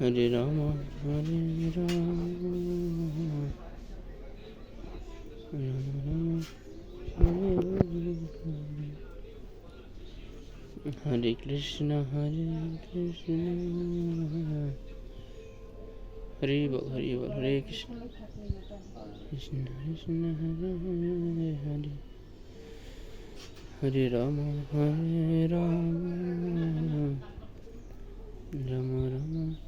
Hare Rama Hare Rama Hare Krishna Hare Krishna. Hare Bal Hare Bal Hare Krishna. Krishna Krishna Hare Hare. Hare Rama Hare Rama. Rama Rama.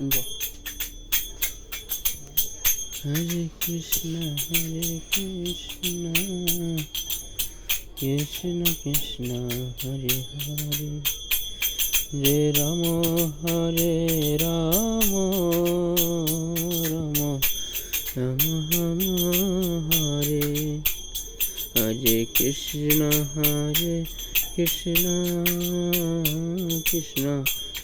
সুন্দর হরে কৃষ্ণ হরে কৃষ্ণ কৃষ্ণ কৃষ্ণ, হরে হরে। রে রাম, হরে রাম রাম রাম রাম, হরে। হরে কৃষ্ণ হরে কৃষ্ণ কৃষ্ণ।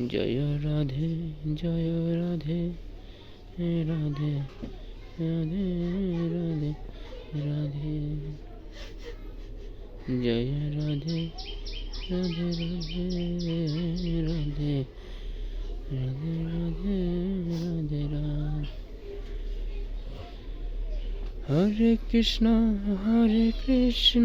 জয় রাধে জয় রাধে রাধে রাধে রাধে রাধে। জয় রাধে রাধে রাধে রাধে রাধে রাধে রাধে রাধে হরে কৃষ্ণ হরে কৃষ্ণ।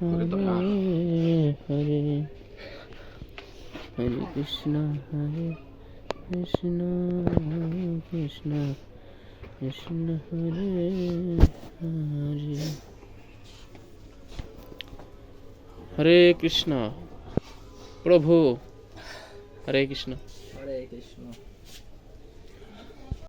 হরে হরে কৃষ্ণ হরে কৃষ্ণ কৃষ্ণ কৃষ্ণ হরে হরে হরে কৃষ্ণ প্রভু হরে কৃষ্ণ। হরে কৃষ্ণ।